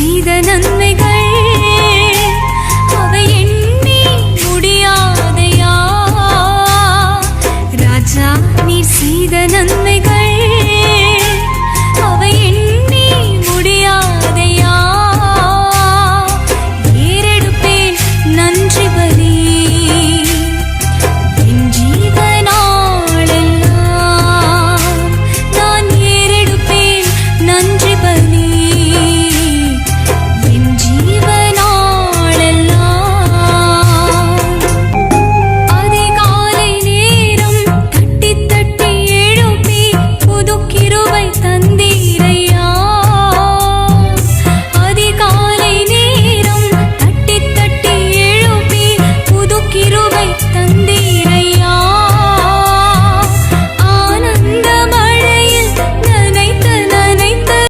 செய்த நன்மைகள். அவை எண்ணி முடியாதையா? ராஜா நீ செய்த நன்மைகள்.